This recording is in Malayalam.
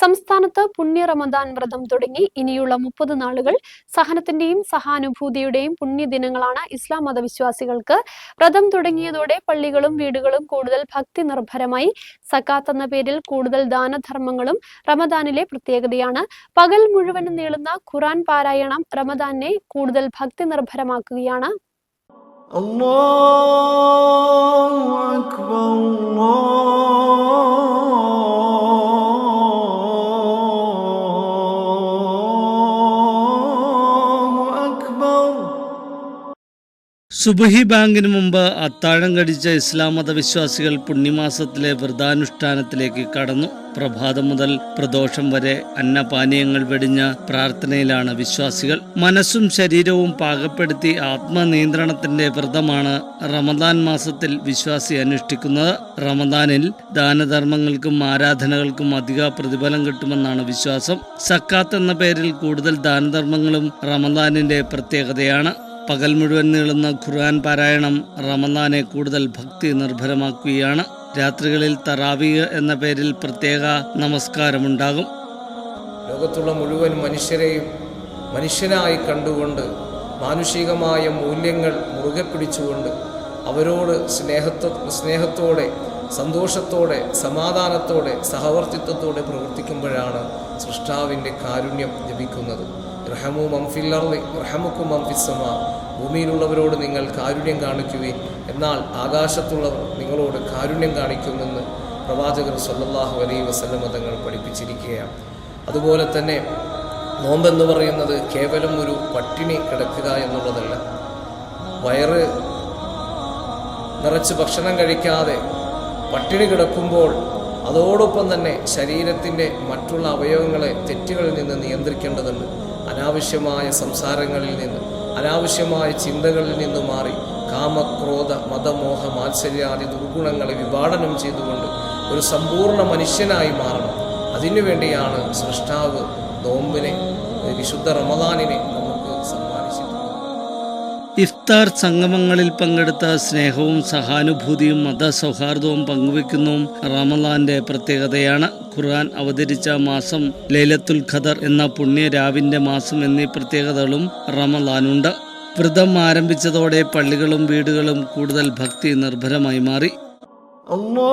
സംസ്ഥാനത്ത് പുണ്യ റമദാൻ വ്രതം തുടങ്ങി ഇനിയുള്ള മുപ്പത് നാളുകൾ സഹനത്തിന്റെയും സഹാനുഭൂതിയുടെയും പുണ്യദിനങ്ങളാണ് ഇസ്ലാം മതവിശ്വാസികൾക്ക്. വ്രതം തുടങ്ങിയതോടെ പള്ളികളും വീടുകളും കൂടുതൽ ഭക്തി നിർഭരമായി. സക്കാത്ത് എന്ന പേരിൽ കൂടുതൽ ദാനധർമ്മങ്ങളും റമദാനിലെ പ്രത്യേകതയാണ്. പകൽ മുഴുവൻ നീളുന്ന ഖുറാൻ പാരായണം റമദാനെ കൂടുതൽ ഭക്തി നിർഭരമാക്കുകയാണ്. അള്ളാഹു സുബഹി ബാങ്കിന് മുമ്പ് അത്താഴം കടിച്ച ഇസ്ലാം മതവിശ്വാസികൾ പുണ്യമാസത്തിലെ വ്രതാനുഷ്ഠാനത്തിലേക്ക് കടന്നു. പ്രഭാതം മുതൽ പ്രദോഷം വരെ അന്നപാനീയങ്ങൾ വെടിഞ്ഞ പ്രാർത്ഥനയിലാണ് വിശ്വാസികൾ. മനസ്സും ശരീരവും പാകപ്പെടുത്തി ആത്മനിയന്ത്രണത്തിന്റെ വ്രതമാണ് റമദാൻ മാസത്തിൽ വിശ്വാസി അനുഷ്ഠിക്കുന്നത്. റമദാനിൽ ദാനധർമ്മങ്ങൾക്കും ആരാധനകൾക്കും അധിക പ്രതിഫലം കിട്ടുമെന്നാണ് വിശ്വാസം. സക്കാത്ത് എന്ന പേരിൽ കൂടുതൽ ദാനധർമ്മങ്ങളും റമദാനിന്റെ പ്രത്യേകതയാണ്. പകൽ മുഴുവൻ നീളുന്ന ഖുർആൻ പാരായണം റമദാനെ കൂടുതൽ ഭക്തി നിർഭരമാക്കുകയാണ്. രാത്രികളിൽ തറാവിയ എന്ന പേരിൽ പ്രത്യേക നമസ്കാരമുണ്ടാകും. ലോകത്തുള്ള മുഴുവൻ മനുഷ്യരെയും മനുഷ്യനായി കണ്ടുകൊണ്ട് മാനുഷികമായ മൂല്യങ്ങൾ മുറുകെ പിടിച്ചുകൊണ്ട് അവരോട് സ്നേഹത്വ സ്നേഹത്തോടെ സന്തോഷത്തോടെ സമാധാനത്തോടെ സഹവർത്തിത്വത്തോടെ പ്രവർത്തിക്കുമ്പോഴാണ് സൃഷ്ടാവിന്റെ കാരുണ്യം ലഭിക്കുന്നത് റഹമു മംഫില്ലർലി റഹമുക്കു മംഫിസമ ഭൂമിയിലുള്ളവരോട് നിങ്ങൾ കാരുണ്യം കാണിക്കുകയും എന്നാൽ ആകാശത്തുള്ളവർ നിങ്ങളോട് കാരുണ്യം കാണിക്കുമെന്ന് പ്രവാചകർ സല്ലാഹു അലൈഹി വസല്ലമ തങ്ങൾ പഠിപ്പിച്ചിരിക്കുകയാണ്. അതുപോലെ തന്നെ നോമ്പെന്ന് പറയുന്നത് കേവലം ഒരു പട്ടിണി കിടക്കുക എന്നുള്ളതല്ല. വയറ് നിറച്ച് ഭക്ഷണം കഴിക്കാതെ പട്ടിണി കിടക്കുമ്പോൾ അതോടൊപ്പം തന്നെ ശരീരത്തിന്റെ മറ്റുള്ള അവയവങ്ങളെ തെറ്റുകളിൽ നിന്ന് നിയന്ത്രിക്കേണ്ടതുണ്ട്. അനാവശ്യമായ സംസാരങ്ങളിൽ നിന്നും അനാവശ്യമായ ചിന്തകളിൽ നിന്നും മാറി കാമക്രോധ മതമോഹ മാത്സര്യാദി ദുർഗുണങ്ങളെ വിഭാടനം ചെയ്തുകൊണ്ട് ഒരു സമ്പൂർണ മനുഷ്യനായി മാറണം. അതിനുവേണ്ടിയാണ് സൃഷ്ടാവ് നോമ്പിനെ വിശുദ്ധ റമദാനിനെ ഇഫ്താർ സംഗമങ്ങളിൽ പങ്കെടുത്ത സ്നേഹവും സഹാനുഭൂതിയും മത സൗഹാർദ്ദവും പങ്കുവെക്കുന്നതും റമലാന്റെ പ്രത്യേകതയാണ് ഖുർആൻ അവതരിച്ച മാസം ലൈലത്തുൽ ഖദർ എന്ന പുണ്യ രാവിന്റെ മാസം എന്നീ പ്രത്യേകതകളും റമലാനുണ്ട് വ്രതം ആരംഭിച്ചതോടെ പള്ളികളും വീടുകളും കൂടുതൽ ഭക്തി നിർഭരമായി മാറി. അള്ളാ